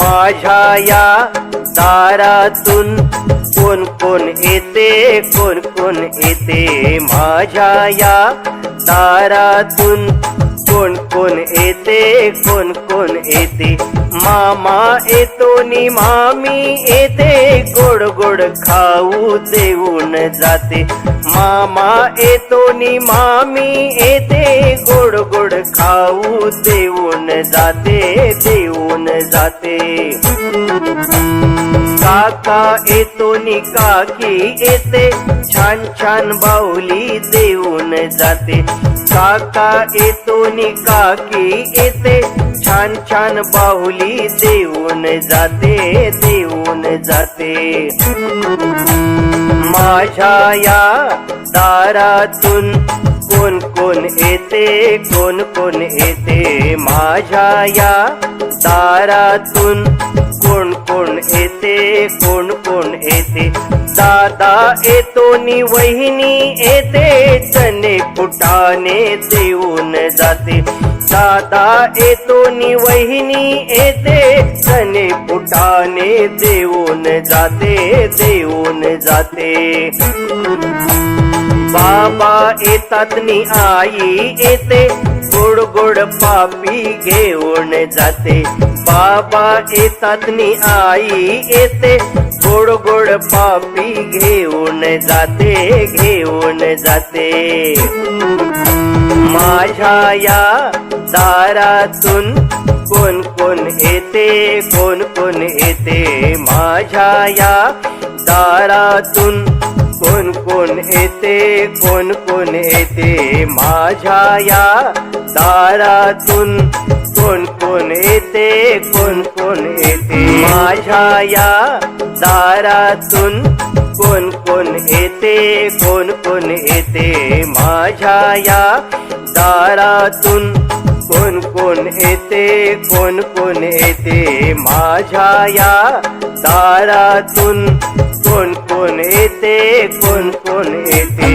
माझ्या या दारातून कोण कोण येते कोण कोण येते? माझ्या या दारातून कोण कोण येते कोण कोण येते? मामा येतो नि मामी येते गोड गोड खाऊ देऊन जाते. मामा येतो नि मामी येते गोड गोड खाऊ देऊन जाते देऊन जाते. काका येतो नि काकी येते छान छान बाहुली देऊन जाते. काका येतो नि का की येते छान छान बाहुली देऊन जाते देऊन जाते. माझ्या या दारातून कोण कोण येते कोण कोण येते? माझ्या या दारातून कोण कोण येते कोण कोण येते? दादा येतो नि वहिनी येते चणे फुटाने देऊन जाते. दादा येतो नि वहिनी येते. सने फुटाने देऊन जाते देऊन जाते. बाबा येतात नि आई येते. गोड गोड पापी घेऊन जाते. बाबा येतात नि आई येते. गोड गोड पापी घेऊन जाते घेऊन जाते. माझ्या या दारातून कोण कोण येते कोण कोण येते माझ्या या दारातून. कोण कोण येते कोण कोण येते माझ्या या दारातून. कोण कोण येते कोण कोण येते माझ्या या दारातून. कोण कोण येते कोण कोण येते माझ्या या दारातून. कोण कोण येते कोण कोण येते? माझ्या या दारातून कोण कोण येते कोण कोण येते?